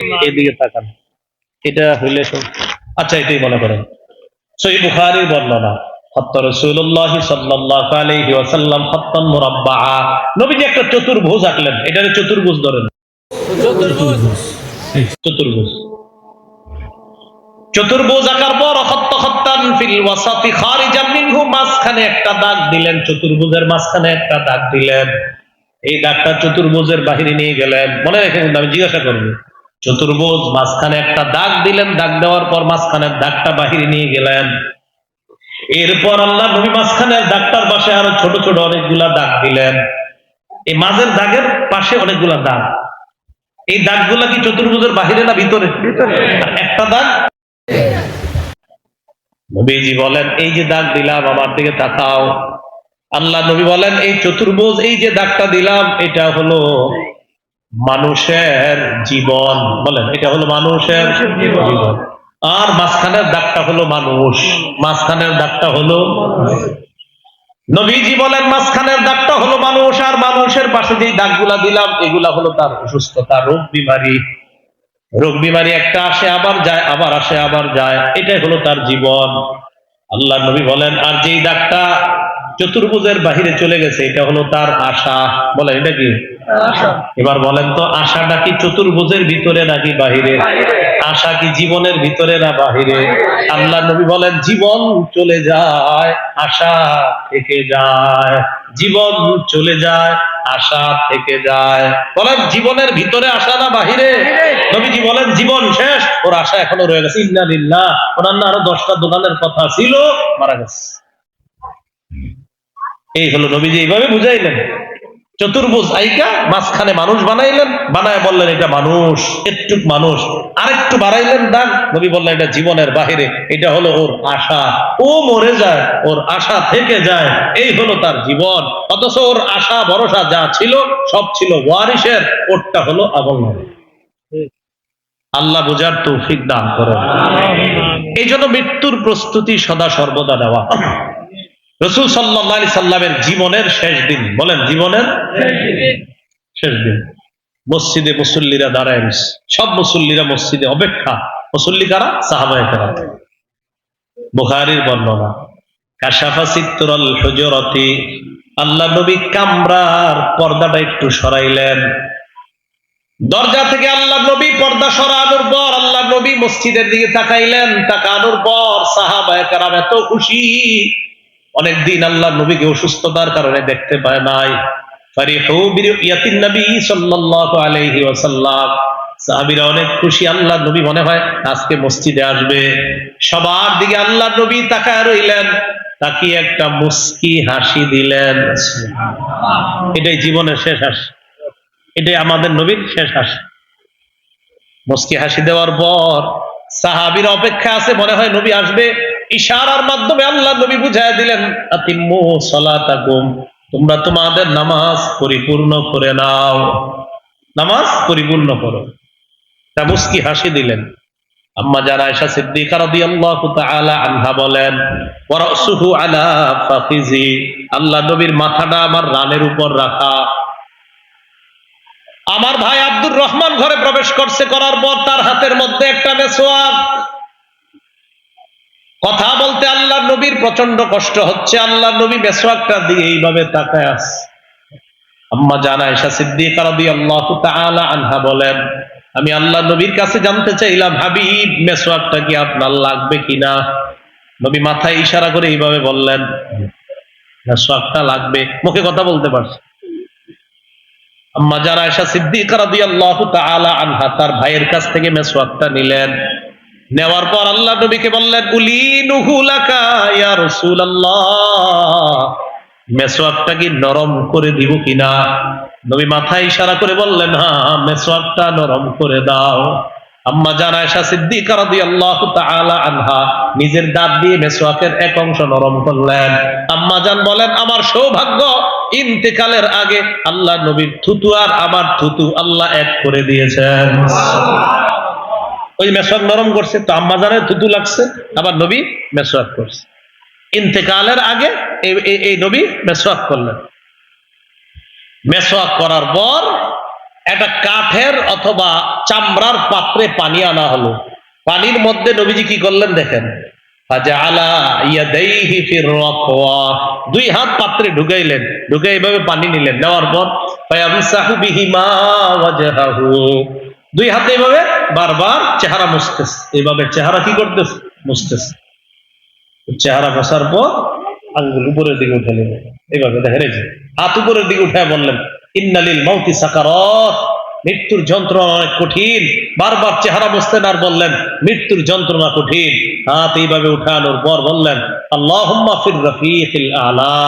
এদিকে তাকান। এটা হইলে আচ্ছা এটাই মনে করেন। সই বুখারির বর্ণনা নবীজি একটা চতুর্ভুজ আঁকলেন। এটারে চতুর্ভুজ ধরেন। চতুর্ভুজ। চতুর্ভুজ। আঁকার পর ফিল ওয়াসাতি মিনহু। মাঝখানে একটা দাগ দিলেন চতুর্ভুজের মাঝখানে একটা দাগ দিলেন। এই দাগটা চতুর্ভুজের বাহিরে নিয়ে গেলেন। মনে রেখে আমি জিজ্ঞাসা করব। চতুর্ভুজ মাঝখানে একটা দাগ দিলেন দাগ দেওয়ার পর মাঝখানের দাগটা বাহিরে নিয়ে গেলেন। এরপর আল্লাহ নবী মাঝখানের দাগটার পাশে আরও ছোট ছোট অনেকগুলা দাগ দিলেন। এই মাঝের দাগের পাশে অনেকগুলা দাগ। এই দাগগুলা কি চতুর্ভুজের বাহিরে না ভিতরে। একটা দাগ? নবীজি বলেন এই যে দাগ দিলাম আমার দিকে তাকাও। আল্লাহ নবী বলেন এই চতুর্ভুজ এই যে দাগটা দিলাম এটা হলো মানুষের জীবন বলেন এটা হলো মানুষের জীবন। আর মাঝখানের দাগটা হলো মানুষ। মাঝখানের দাগটা হলো নবীজি বলেন মাঝখানের দাগটা হলো মানুষ আর মানুষের পাশে যে দাগগুলা দিলাম এগুলা হলো তার অসুস্থতা রোগ বিমারি। রোগ বিমারি একটা আসে আবার যায় আবার আসে আবার যায়। এটাই হলো তার জীবন। আল্লাহ নবী বলেন আর যেই দাগটা চতুর্ভুজের বাহিরে চলে গেছে এটা হলো তার আশা। বলেন এটা কি? এবার বলেন তো আশাটা কি চতুর্ভুজের ভিতরে নাকি বাহিরে? আশা কি জীবনের ভিতরে না বাহিরে? আল্লাহ নবী বলেন জীবন চলে যায় আশা থেকে যায়। জীবন চলে যায় আশা থেকে যায়। বলেন জীবনের ভিতরে আশা না বাহিরে। নবীজি বলেন জীবন শেষ ওর আশা এখনও রয়ে গেছে। ইন্না লিল্লাহ। ওনার না আরও দশটা দোকানের কথা ছিল মারা গেছে। এই হলো নবীজি এইভাবে বুঝাইলেন। চতুর্ভুজ আইকা মাঝখানে মানুষ বানাইলেন বানায় বললেন এটা মানুষ একটু মানুষ। আরেকটু বাড়াইলেন দান নবী বললেন এটা জীবনের বাহিরে এটা হলো ওর আশা। ও মরে যায় ওর আশা থেকে যায় এই হলো তার জীবন। অথচ ওর আশা ভরসা যা ছিল সব ছিল ওয়ারিসের ওরটা হলো আমল নামা। আল্লাহ বুঝার তৌফিক দান করে এই জন্য মৃত্যুর প্রস্তুতি সদা সর্বদা নেওয়া। রসুল সাল্লাহ সাল্লামের জীবনের শেষ দিন। বলেন, জীবনের শেষ দিন। মসজিদে মুসল্লিরা দাঁড়ায়। সব মুসল্লিরা মসজিদে অপেক্ষা। মুসল্লি কারা? সাহাবায় কারা বুখারির বর্ণনা আল্লাহ নবী কামরার পর্দাটা একটু সরাইলেন। দরজা থেকে আল্লাহ নবী পর্দা সরানোর পর আল্লাহ নবী মসজিদের দিকে তাকাইলেন। তাকানোর পর সাহাবায় কারাম এত খুশি। অনেকদিন আল্লাহ নবীকে অসুস্থতার কারণে দেখতে পায় নাই। সাহাবীরা অনেক খুশি আল্লাহ নবী মনে হয় আজকে মসজিদে আসবে। সবার দিকে আল্লাহ নবী তাকায় রইলেন তাকিয়ে একটা মুস্কি হাসি দিলেন। এটাই জীবনের শেষ হাসি। এটাই আমাদের নবীর শেষ হাসি। মুস্কি হাসি দেওয়ার পর সাহাবীর অপেক্ষা আছে মনে হয় নবী আসবে। ইশারার মাধ্যমে আল্লাহ নবী বুঝায় দিলেন, আতিম্মু সালাতাকুম, তোমরা তোমাদের নামাজ পরিপূর্ণ করে নাও। নামাজ পরিপূর্ণ করো। তা মুস্কি হাসি দিলেন। আম্মা যারা আয়েশা সিদ্দিকা রাদিয়াল্লাহু তাআলা আনহা বলেন ওয়া রাসুহু আলা ফাখিজি, আল্লাহ নবীর মাথাটা আমার রানের উপর রাখা। আমার ভাই আব্দুর রহমান ঘরে প্রবেশ করছে, করার পর তার হাতের মধ্যে একটা মেসোয়াক কথা বলতে আল্লাহ নবীর প্রচণ্ড কষ্ট হচ্ছে আল্লাহ নবী মেসোয়াকটা দিয়ে এইভাবে তাকায় আছে। আম্মা জানা এসা সিদ্দিকা আনহা বলেন, আমি আল্লাহ নবীর কাছে জানতে চাইলাম, হাবিব মেসোয়াকটা কি আপনার লাগবে কিনা? নবী মাথায় ইশারা করে এইভাবে বললেন মেসোয়াকটা লাগবে, মুখে কথা বলতে পারছে। আম্মা যারা এসা সিদ্দিকা রাদিয়াল্লাহু তাআলা আনহা তার ভাইয়ের কাছ থেকে মেসওয়াকটা নিলেন। নেওয়ার পর আল্লাহ নবীকে বললেন উলিনুহু লাকা ইয়া রাসূলুল্লাহ। মেসওয়াকটা কি নরম করে দিব কিনা? নবী মাথায় ইশারা করে বললেন হ্যাঁ মেসওয়াকটা নরম করে দাও। আম্মা জানা এসা সিদ্দিকা রাদিয়াল্লাহু তাআলা আনহা নিজের দাঁত দিয়ে মেসওয়াকের এক অংশ নরম করলেন। আম্মা জান বলেন, আমার সৌভাগ্য, ইন্তেকালের আগে আল্লাহ নবীর থুতু আর আমার থুতু আল্লাহ এক করে দিয়েছেন। ওই মেসওয়াক নরম করছে, তো আম্মা জানের থুতু লাগছে, আবার নবী মেসওয়াক করছে। ইন্তেকালের আগে এই- নবী মেসওয়াক করলেন। মেসওয়াক করার পর একটা কাঠের অথবা চামড়ার পাত্রে পানি আনা হলো। পানির মধ্যে নবীজি কি করলেন দেখেন। দুই হাত পাত্রে ঢুকাইলেন, ঢুকে এইভাবে পানি নিলেন। নেওয়ার পর দুই হাতে এইভাবে বারবার চেহারা মুছতেছে। এইভাবে চেহারা কি করতেছে? মুছতেছে। চেহারা বসার পর আঙ্গুল উপরের দিকে উঠে নেবেন এইভাবে দেখেন হাত উপরের দিকে উঠে বললেন, ইন্নালিল মাউতি সাকারত। মৃত্যুর যন্ত্রণা অনেক কঠিন। বারবার চেহারা বসতেন আর বললেন, মৃত্যুর যন্ত্রণা কঠিন। হাত এইভাবে উঠানোর পর বললেন আল্লাহ রফিক আলা।